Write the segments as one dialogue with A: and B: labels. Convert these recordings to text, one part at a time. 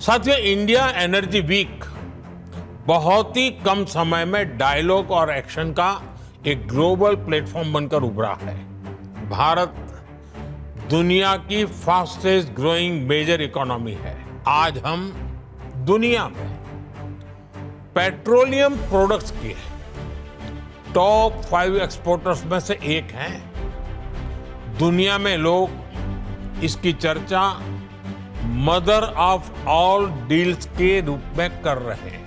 A: साथियों India energy week बहुत ही कम समय में डायलॉग और एक्शन का एक ग्लोबल प्लेटफॉर्म बनकर उभरा है। भारत दुनिया की फास्टेस्ट ग्रोइंग मेजर इकोनॉमी है। आज हम दुनिया में पेट्रोलियम प्रोडक्ट्स की टॉप फाइव एक्सपोर्टर्स में से एक हैं। दुनिया में लोग इसकी चर्चा मदर ऑफ ऑल डील्स के रूप में कर रहे हैं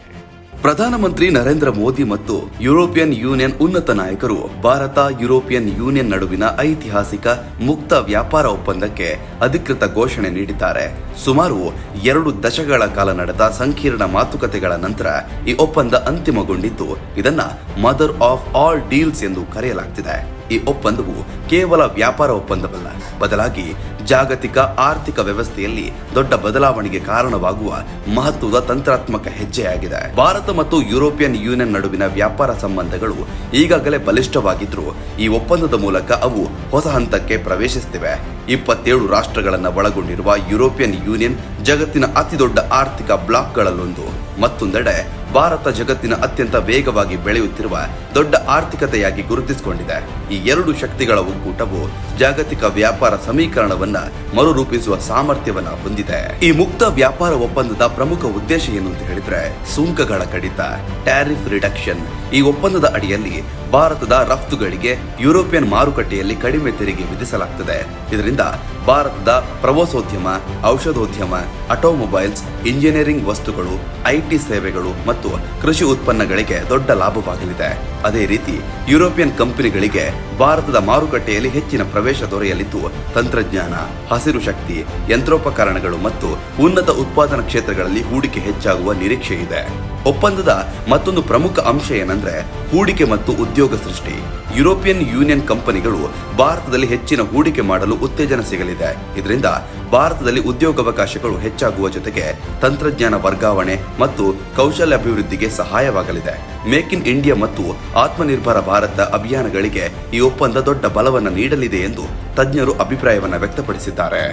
B: ಪ್ರಧಾನಮಂತ್ರಿ ನರೇಂದ್ರ ಮೋದಿ ಮತ್ತು ಯುರೋಪಿಯನ್ ಯೂನಿಯನ್ ಉನ್ನತ ನಾಯಕರು ಭಾರತ ಯುರೋಪಿಯನ್ ಯೂನಿಯನ್ ನಡುವಿನ ಐತಿಹಾಸಿಕ ಮುಕ್ತ ವ್ಯಾಪಾರ ಒಪ್ಪಂದಕ್ಕೆ ಅಧಿಕೃತ ಘೋಷಣೆ ನೀಡಿದ್ದಾರೆ ಸುಮಾರು ಎರಡು ದಶಕಗಳ ಕಾಲ ನಡೆದ ಸಂಕೀರ್ಣ ಮಾತುಕತೆಗಳ ನಂತರ ಈ ಒಪ್ಪಂದ ಅಂತಿಮಗೊಂಡಿದ್ದು ಇದನ್ನ ಮದರ್ ಆಫ್ ಆಲ್ ಡೀಲ್ಸ್ ಎಂದು ಕರೆಯಲಾಗ್ತಿದೆ ಈ ಒಪ್ಪಂದವು ಕೇವಲ ವ್ಯಾಪಾರ ಒಪ್ಪಂದವಲ್ಲ ಬದಲಾಗಿ ಜಾಗತಿಕ ಆರ್ಥಿಕ ವ್ಯವಸ್ಥೆಯಲ್ಲಿ ದೊಡ್ಡ ಬದಲಾವಣೆಗೆ ಕಾರಣವಾಗುವ ಮಹತ್ವದ ತಂತ್ರಾತ್ಮಕ ಹೆಜ್ಜೆಯಾಗಿದೆ. ಭಾರತ ಮತ್ತು ಯುರೋಪಿಯನ್ ಯೂನಿಯನ್ ನಡುವಿನ ವ್ಯಾಪಾರ ಸಂಬಂಧಗಳು ಈಗಾಗಲೇ ಬಲಿಷ್ಠವಾಗಿದ್ರು ಈ ಒಪ್ಪಂದದ ಮೂಲಕ ಅವು ಹೊಸ ಹಂತಕ್ಕೆ ಪ್ರವೇಶಿಸುತ್ತಿವೆ. ಇಪ್ಪತ್ತೇಳು ರಾಷ್ಟ್ರಗಳನ್ನು ಒಳಗೊಂಡಿರುವ ಯುರೋಪಿಯನ್ ಯೂನಿಯನ್ ಜಗತ್ತಿನ ಅತಿದೊಡ್ಡ ಆರ್ಥಿಕ ಬ್ಲಾಕ್ಗಳಲ್ಲೊಂದು. ಮತ್ತೊಂದೆಡೆ ಭಾರತ ಜಗತ್ತಿನ ಅತ್ಯಂತ ವೇಗವಾಗಿ ಬೆಳೆಯುತ್ತಿರುವ ದೊಡ್ಡ ಆರ್ಥಿಕತೆಯಾಗಿ ಗುರುತಿಸಿಕೊಂಡಿದೆ. ಈ ಎರಡು ಶಕ್ತಿಗಳ ಒಕ್ಕೂಟವು ಜಾಗತಿಕ ವ್ಯಾಪಾರ ಸಮೀಕರಣವನ್ನ ಮರುರೂಪಿಸುವ ಸಾಮರ್ಥ್ಯವನ್ನ ಹೊಂದಿದೆ. ಈ ಮುಕ್ತ ವ್ಯಾಪಾರ ಒಪ್ಪಂದದ ಪ್ರಮುಖ ಉದ್ದೇಶ ಏನು ಅಂತ ಹೇಳಿದ್ರೆ, ಸುಂಕಗಳ ಕಡಿತ ಟ್ಯಾರಿಫ್ ರಿಡಕ್ಷನ್ ಈ ಒಪ್ಪಂದದ ಅಡಿಯಲ್ಲಿ ಭಾರತದ ರಫ್ತುಗಳಿಗೆ ಯುರೋಪಿಯನ್ ಮಾರುಕಟ್ಟೆಯಲ್ಲಿ ಕಡಿಮೆ ತೆರಿಗೆ ವಿಧಿಸಲಾಗುತ್ತದೆ ಇದರಿಂದ ಭಾರತದ ಪ್ರವಾಸೋದ್ಯಮ, ಔಷಧೋದ್ಯಮ ಆಟೋಮೊಬೈಲ್ಸ್ ಇಂಜಿನಿಯರಿಂಗ್ ವಸ್ತುಗಳು, ಐಟಿ ಸೇವೆಗಳು ಮತ್ತು ಕೃಷಿ ಉತ್ಪನ್ನಗಳಿಗೆ ದೊಡ್ಡ ಲಾಭವಾಗಲಿದೆ. ಅದೇ ರೀತಿ ಯುರೋಪಿಯನ್ ಕಂಪನಿಗಳಿಗೆ ಭಾರತದ ಮಾರುಕಟ್ಟೆಯಲ್ಲಿ ಹೆಚ್ಚಿನ ಪ್ರವೇಶ ದೊರೆಯಲಿದ್ದು, ತಂತ್ರಜ್ಞಾನ ಹಸಿರು ಶಕ್ತಿ, ಯಂತ್ರೋಪಕರಣಗಳು ಮತ್ತು ಉನ್ನತ ಉತ್ಪಾದನಾ ಕ್ಷೇತ್ರಗಳಲ್ಲಿ ಹೂಡಿಕೆ ಹೆಚ್ಚಾಗುವ ನಿರೀಕ್ಷೆ ಇದೆ. ಒಪ್ಪಂದದ ಮತ್ತೊಂದು ಪ್ರಮುಖ ಅಂಶ ಏನಂದ್ರೆ ಹೂಡಿಕೆ ಮತ್ತು ಉದ್ಯೋಗ ಸೃಷ್ಟಿ. ಯುರೋಪಿಯನ್ ಯೂನಿಯನ್ ಕಂಪನಿಗಳು ಭಾರತದಲ್ಲಿ ಹೆಚ್ಚಿನ ಹೂಡಿಕೆ ಮಾಡಲು ಉತ್ತೇಜನ ಸಿಗಲಿದೆ. ಇದರಿಂದ ಭಾರತದಲ್ಲಿ ಉದ್ಯೋಗಾವಕಾಶಗಳು ಹೆಚ್ಚಾಗುವ ಜೊತೆಗೆ ತಂತ್ರಜ್ಞಾನ ವರ್ಗಾವಣೆ ಮತ್ತು ಕೌಶಲ್ಯ ಅಭಿವೃದ್ಧಿಗೆ ಸಹಾಯವಾಗಲಿದೆ. ಮೇಕ್ ಇನ್ ಇಂಡಿಯಾ ಮತ್ತು ಆತ್ಮನಿರ್ಭರ ಭಾರತ ಅಭಿಯಾನಗಳಿಗೆ ಈ ಒಪ್ಪಂದ ದೊಡ್ಡ ಬಲವನ್ನು ನೀಡಲಿದೆ ಎಂದು ತಜ್ಞರು ಅಭಿಪ್ರಾಯವನ್ನು ವ್ಯಕ್ತಪಡಿಸಿದ್ದಾರೆ.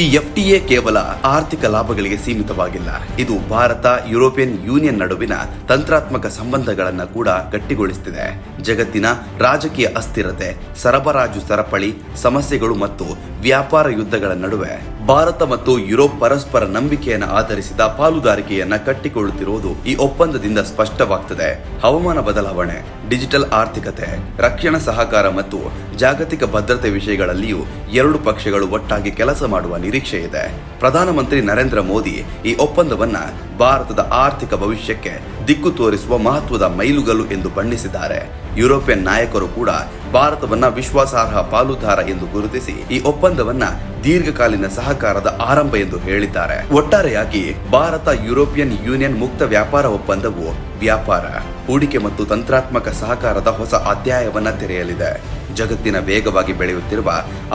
B: ಈ ಎಫ್ಟಿಎ ಕೇವಲ ಆರ್ಥಿಕ ಲಾಭಗಳಿಗೆ ಸೀಮಿತವಾಗಿಲ್ಲ. ಇದು ಭಾರತ, ಯುರೋಪಿಯನ್ ಯೂನಿಯನ್ ನಡುವಿನ ತಂತ್ರಾತ್ಮಕ ಸಂಬಂಧಗಳನ್ನು ಕೂಡ ಗಟ್ಟಿಗೊಳಿಸುತ್ತಿದೆ ಜಗತ್ತಿನ ರಾಜಕೀಯ ಅಸ್ಥಿರತೆ, ಸರಬರಾಜು ಸರಪಳಿ, ಸಮಸ್ಯೆಗಳು ಮತ್ತು ವ್ಯಾಪಾರ ಯುದ್ಧಗಳ ನಡುವೆ ಭಾರತ ಮತ್ತು ಯುರೋಪ್ ಪರಸ್ಪರ ನಂಬಿಕೆಯನ್ನು ಆಧರಿಸಿದ ಪಾಲುದಾರಿಕೆಯನ್ನ ಕಟ್ಟಿಕೊಳ್ಳುತ್ತಿರುವುದು ಈ ಒಪ್ಪಂದದಿಂದ ಸ್ಪಷ್ಟವಾಗ್ತದೆ. ಹವಾಮಾನ ಬದಲಾವಣೆ, ಡಿಜಿಟಲ್ ಆರ್ಥಿಕತೆ, ರಕ್ಷಣಾ ಸಹಕಾರ ಮತ್ತು ಜಾಗತಿಕ ಭದ್ರತೆ ವಿಷಯಗಳಲ್ಲಿಯೂ ಎರಡು ಪಕ್ಷಗಳು ಒಟ್ಟಾಗಿ ಕೆಲಸ ಮಾಡುವ ನಿರೀಕ್ಷೆ ಇದೆ. ಪ್ರಧಾನಮಂತ್ರಿ ನರೇಂದ್ರ ಮೋದಿ ಈ ಒಪ್ಪಂದವನ್ನ ಭಾರತದ ಆರ್ಥಿಕ ಭವಿಷ್ಯಕ್ಕೆ ದಿಕ್ಕು ತೋರಿಸುವ ಮಹತ್ವದ ಮೈಲುಗಲ್ಲು ಎಂದು ಬಣ್ಣಿಸಿದ್ದಾರೆ. ಯುರೋಪಿಯನ್ ನಾಯಕರು ಕೂಡ ಭಾರತವನ್ನ ವಿಶ್ವಾಸಾರ್ಹ ಪಾಲುದಾರ ಎಂದು ಗುರುತಿಸಿ ಈ ಒಪ್ಪಂದವನ್ನ ದೀರ್ಘಕಾಲೀನ ಸಹಕಾರದ ಆರಂಭ ಎಂದು ಹೇಳಿದ್ದಾರೆ. ಒಟ್ಟಾರೆಯಾಗಿ ಭಾರತ ಯುರೋಪಿಯನ್ ಯೂನಿಯನ್ ಮುಕ್ತ ವ್ಯಾಪಾರ ಒಪ್ಪಂದವು ವ್ಯಾಪಾರ, ಹೂಡಿಕೆ ಮತ್ತು ತಂತ್ರಾತ್ಮಕ ಸಹಕಾರದ ಹೊಸ ಅಧ್ಯಾಯವನ್ನ ತೆರೆಯಲಿದೆ. ಜಗತ್ತಿನ ವೇಗವಾಗಿ ಬೆಳೆಯುತ್ತಿರುವ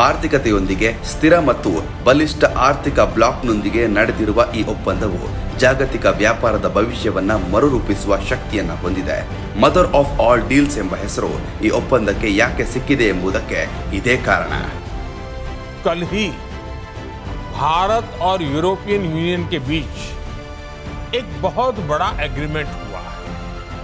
B: ಆರ್ಥಿಕತೆಯೊಂದಿಗೆ ಸ್ಥಿರ ಮತ್ತು ಬಲಿಷ್ಠ ಆರ್ಥಿಕ ಬ್ಲಾಕ್ನೊಂದಿಗೆ ನಡೆದಿರುವ ಈ ಒಪ್ಪಂದವು ಜಾಗತಿಕ ವ್ಯಾಪಾರದ ಭವಿಷ್ಯವನ್ನ ಮರುರೂಪಿಸುವ ಶಕ್ತಿಯನ್ನ ಹೊಂದಿದೆ ಮದರ್ ಆಫ್ ಆಲ್ ಡೀಲ್ಸ್ ಎಂಬ ಹೆಸರು ಈ ಒಪ್ಪಂದಕ್ಕೆ ಯಾಕೆ ಸಿಕ್ಕಿದೆ ಎಂಬುದಕ್ಕೆ ಇದೇ ಕಾರಣ
A: कल ही भारत और यूरोपियन यूनियन के बीच एक बहुत बड़ा एग्रीमेंट हुआ